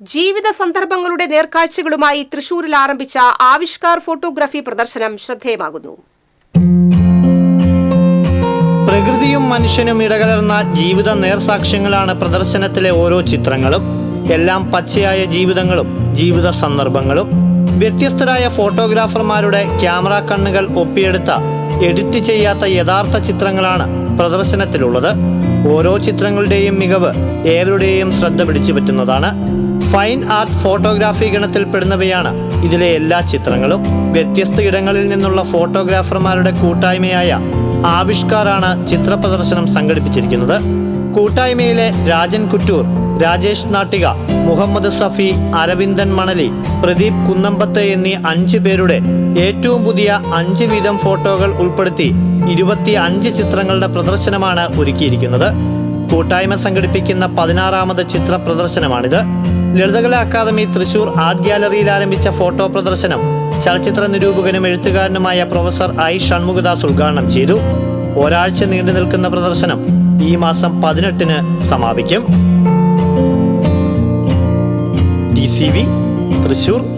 ജീവിത സന്ദർഭങ്ങളുടെ നേർക്കാഴ്ചകളുമായി തൃശൂരിൽ ആരംഭിച്ച ആവിഷ്കാർ ഫോട്ടോഗ്രാഫി പ്രദർശനം ശ്രദ്ധേയമാകുന്നു. പ്രകൃതിയും മനുഷ്യനും ഇടകലർന്ന ജീവിത നേർസാക്ഷ്യങ്ങളാണ് പ്രദർശനത്തിലെ ഓരോ ചിത്രങ്ങളും. എല്ലാം പച്ചയായ ജീവിതങ്ങളും ജീവിത സന്ദർഭങ്ങളും. വ്യത്യസ്തരായ ഫോട്ടോഗ്രാഫർമാരുടെ ക്യാമറ കണ്ണുകൾ ഒപ്പിയെടുത്ത എഡിറ്റ് ചെയ്യാത്ത യഥാർത്ഥ ചിത്രങ്ങളാണ് പ്രദർശനത്തിലുള്ളത്. ഓരോ ചിത്രങ്ങളുടെയും മികവ് ഏവരുടെയും ശ്രദ്ധ പിടിച്ചു പറ്റുന്നതാണ് ഫൈൻ ആർട്ട് ഫോട്ടോഗ്രാഫി ഗണത്തിൽപ്പെടുന്നവയാണ് ഇതിലെ എല്ലാ ചിത്രങ്ങളും. വ്യത്യസ്ത ഇടങ്ങളിൽ നിന്നുള്ള ഫോട്ടോഗ്രാഫർമാരുടെ കൂട്ടായ്മയായ ആവിഷ്കാറാണ് ചിത്ര പ്രദർശനം സംഘടിപ്പിച്ചിരിക്കുന്നത്. കൂട്ടായ്മയിലെ രാജൻ കുറ്റൂർ രാജേഷ് നാട്ടിക മുഹമ്മദ് സഫി അരവിന്ദൻ മണലി പ്രദീപ് കുന്നമ്പത്ത് എന്നീ അഞ്ച് പേരുടെ ഏറ്റവും പുതിയ അഞ്ച് വീതം ഫോട്ടോകൾ ഉൾപ്പെടുത്തി ഇരുപത്തി അഞ്ച് ചിത്രങ്ങളുടെ പ്രദർശനമാണ് ഒരുക്കിയിരിക്കുന്നത്. കൂട്ടായ്മ സംഘടിപ്പിക്കുന്ന പതിനാറാമത് ചിത്ര പ്രദർശനമാണിത്. ലളിതകല അക്കാദമി തൃശൂർ ആർട്ട് ഗ്യാലറിയിൽ ആരംഭിച്ച ഫോട്ടോ പ്രദർശനം ചലച്ചിത്ര നിരൂപകനും എഴുത്തുകാരനുമായ പ്രൊഫസർ ഐ ഷൺമുഖദാസ് ഉദ്ഘാടനം ചെയ്തു. ഒരാഴ്ച നീണ്ടു നിൽക്കുന്ന പ്രദർശനം ഈ മാസം പതിനെട്ടിന് സമാപിക്കും. തൃശൂർ